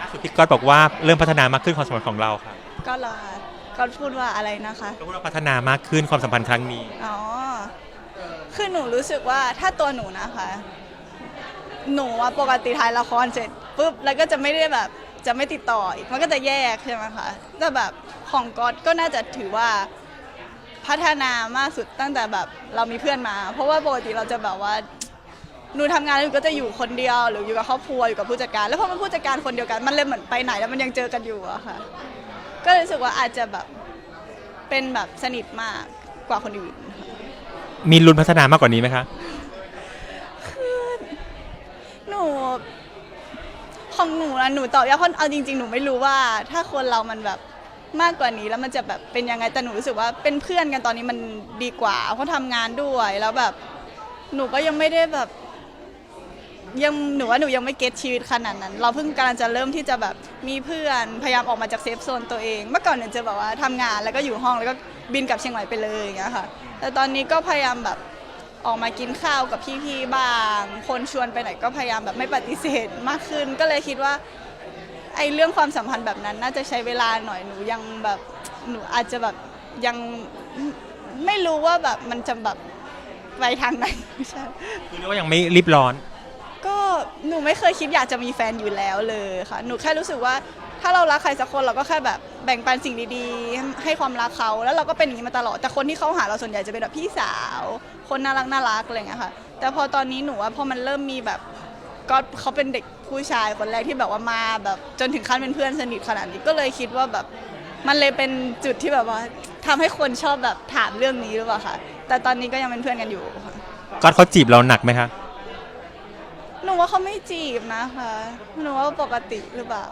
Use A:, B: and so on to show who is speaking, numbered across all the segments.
A: ล่าสุดพี่ก๊อตบอกว่าเริ่มพัฒนามากขึ้นความสัมพันธ์ของเราครับ
B: ก็เหรอคะก็พูดว่าอะไรนะคะ
A: ก็พูดว่าพัฒนามากขึ้นความสัมพันธ์ครั้งนี้
B: อ๋อ คือหนูรู้สึกว่าถ้าตัวหนูนะคะ หนูว่าปกติถ่ายละครเสร็จปุ๊บแล้วก็จะไม่ได้แบบจะไม่ติดต่ออีกมันก็จะแยกใช่ไหมคะแต่แบบของก๊อตก็น่าจะถือว่าพัฒนามากสุดตั้งแต่แบบเรามีเพื่อนมา เพราะว่าปกติเราจะแบบว่า หนูทำงานแล้วหนูก็จะอยู่คนเดียว หรืออยู่กับครอบครัวอยู่กับผู้จัดการ แล้วพอมันผู้จัดการคนเดียวกันมันเลยเหมือนไปไหนแล้วมันยังเจอกันอยู่อะค่ะ ก็เลยรู้สึกว่าอาจจะแบบเป็นแบบสนิทมากกว่าคนอื่นค่ะ
A: มีลุ้นพัฒนามากกว่านี้ไหมคะ
B: หนูของหนูนะหนูตอบยากเพราะเอาจริง ๆ หนูไม่รู้ว่าถ้าคนเรามันแบบมากกว่านี้แล้วมันจะแบบเป็นยังไงแต่หนูรู้สึกว่าเป็นเพื่อนกันตอนนี้มันดีกว่าเพราะทำงานด้วยแล้วแบบหนูก็ยังไม่ได้แบบ ยังหนูว่าหนูยังไม่เก็ตชีวิตขนาดนั้น เราเพิ่งกำลังจะเริ่มที่จะแบบมีเพื่อนพยายามออกมาจากเซฟโซนตัวเอง เมื่อก่อนเนี่ยจะแบบว่าทำงานแล้วก็อยู่ห้องแล้วก็บินกลับเชียงใหม่ไปเลยอย่างเงี้ยค่ะแต่ตอนนี้ก็พยายามแบบออกมากินข้าวกับพี่ๆบ้าง คนชวนไปไหนก็พยายามแบบไม่ปฏิเสธมากขึ้น ก็เลยคิดว่าไอ้เรื่องความสัมพันธ์แบบนั้นน่าจะใช้เวลาหน่อยหนูยังแบบหนูอาจจะแบบยังไม่รู้ว่าแบบมันจะแบบไปทางไหนใช่
A: คือเรียกว่ายังไม่รีบร้อน
B: หนูไม่เคยคิดอยากจะมีแฟนอยู่แล้วเลยค่ะ หนูแค่รู้สึกว่าถ้าเรารักใครสักคนเราก็แค่แบบแบ่งปันสิ่งดีๆ ให้ความรักเขาแล้วเราก็เป็นอย่างนี้มาตลอด แต่คนที่เขาหาเราส่วนใหญ่จะเป็นแบบพี่สาว คนน่ารักน่ารักอะไรอย่างเงี้ยค่ะ แต่พอตอนนี้หนูว่าพอมันเริ่มมีแบบก็เขาเป็นเด็กผู้ชายคนแรกที่แบบว่ามาแบบจนถึงขั้นเป็นเพื่อนสนิทขนาดนี้ก็เลยคิดว่าแบบมันเลยเป็นจุดที่แบบว่าทำให้คนชอบแบบถามเรื่องนี้หรือเปล่าคะแต่ตอนนี้ก็ยังเป็นเพื่อนกันอยู่ค่ะ
A: ก๊อตเขาจีบเราหนักไหมคะ
B: ว่าเขาไม่จีบนะคะหนูว่าปกติหรือเปล่า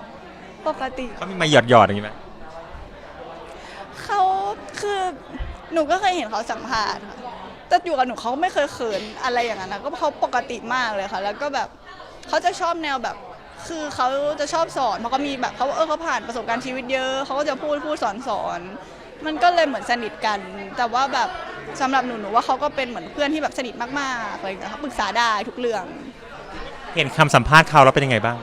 B: ปกติ
A: เขามีมาหยอดหยอดๆอย่างนี้ไหม
B: เขาคือหนูก็เคยเห็นเขาสัมภาษณ์ค่ะแต่อยู่กับหนูเขาไม่เคยเขินอะไรอย่างนั้นนะก็เขาปกติมากเลยค่ะ แล้วก็แบบเขาจะชอบแนวแบบ คือเขาจะชอบสอนเพราะก็มีแบบเขาเออเขาผ่านประสบการณ์ชีวิตเยอะเขาก็จะพูดพูดสอนสอนมันก็เลยเหมือนสนิทกัน แต่ว่าแบบสำหรับหนูหนูว่าเขาก็เป็นเหมือนเพื่อนที่แบบสนิทมากๆอะไรอย่างเงี้ยค่ะปรึกษาได้ทุกเรื่อง
A: เห็นคำสัมภาษณ์เขาแล้วเป็นยังไงบ้าง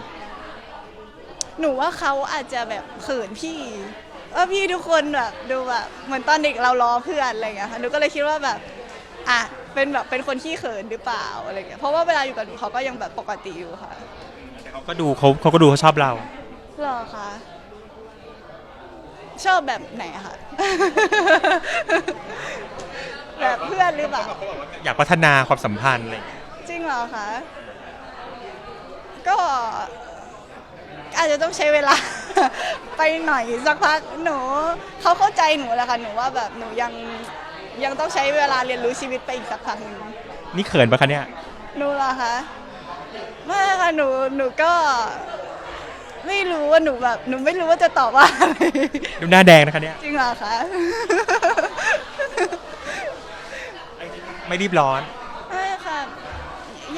B: หนูว่าเขาอาจจะแบบเขินพี่ว่าพี่ทุกคนแบบดูแบบเหมือนตอนเด็กเราล้อเพื่อนอะไรอย่างเงี้ยค่ะหนูก็เลยคิดว่าแบบอะเป็นแบบเป็นคนขี้เขินหรือเปล่าอะไรอย่างเงี้ยเพราะว่าเวลาอยู่กับหนูเขาก็ยังแบบปกติอยู่ค่ะ
A: แต่เขาก็ดูเขาเขาก็ดูเขาชอบเรา
B: หรอคะชอบแบบไหนอะคะ แบบเพื่อนหรือเปล่า
A: อยากพัฒนาความสัมพันธ์อะไรอย่างเงี้ย
B: จริงเหรอคะ ก็อาจจะต้องใช้เวลา ไปหน่อยสักพักหนูเขาเข้าใจหนูแหละค่ะหนูว่าแบบหนูยังยังต้องใช้เวลาเรียนรู้ชีวิตไปอีกสักพักหนึ่ง
A: นี่เขินปะคะเนี่ย
B: หนูเหรอคะไม่ค่ะหนูหนูก็ ไม่รู้ว่าหนูแบบหนูไม่รู้ว่าจะตอบว่าอะไร
A: ดูหน้าแดงนะคะเนี่ย
B: จริงเหรอคะ
A: ไม่รีบร้อน
B: ไม่ค่ะ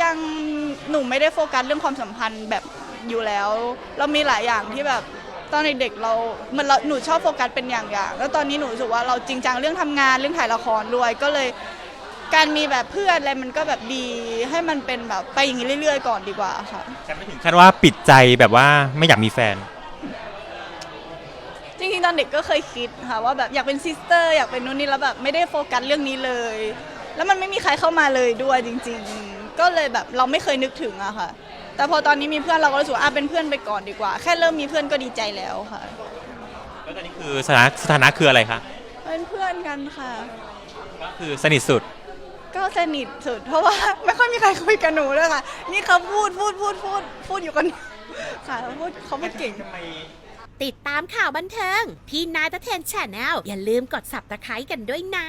B: ยังหนูไม่ได้โฟกัสเรื่องความสัมพันธ์แบบอยู่แล้ว เรามีหลายอย่างที่แบบตอนเด็กๆเรามันเราหนูชอบโฟกัสเป็นอย่างๆแล้วตอนนี้หนูรู้สึกว่าเราจริงจังเรื่องทำงานเรื่องถ่ายละครด้วยก็เลยการมีแบบเพื่อนอะไรมันก็แบบดีให้มันเป็นแบบไปอย่างนี้เรื่อย ๆ ก่อนดีกว่าค่ะ
A: แต่ไม่ถึงขั้นว่าปิดใจแบบว่าไม่อยากมีแฟน
B: จริงๆตอนเด็กก็เคยคิดค่ะว่าแบบอยากเป็นซิสเตอร์อยากเป็นนู่นนี่แล้วแบบไม่ได้โฟกัสเรื่องนี้เลย แล้วมันไม่มีใครเข้ามาเลยด้วยจริง ๆ ก็เลยแบบเราไม่เคยนึกถึงอะค่ะ แต่พอตอนนี้มีเพื่อนเราก็รู้สึกว่าอะเป็นเพื่อนไปก่อนดีกว่า แค่เริ่มมีเพื่อนก็ดีใจแล้วค่ะ
A: แล้วตอนนี้คือสถานะสถานะคืออะไรคะ
B: เป็นเพื่อนกันค่ะ
A: ก็คือสนิทสุด
B: ก็สนิทสุด เพราะว่า ไม่ค่อยมีใครคุยกับหนูเลยค่ะ นี่เขาพูดพูดพูดพูดพูดอยู่กันค่ะเขาพูดเขาพูดเก่ง
C: ติดตามข่าวบันเทิง ที่นายตะเทนแชนแนลอย่าลืมกด subscribe กันด้วยนะ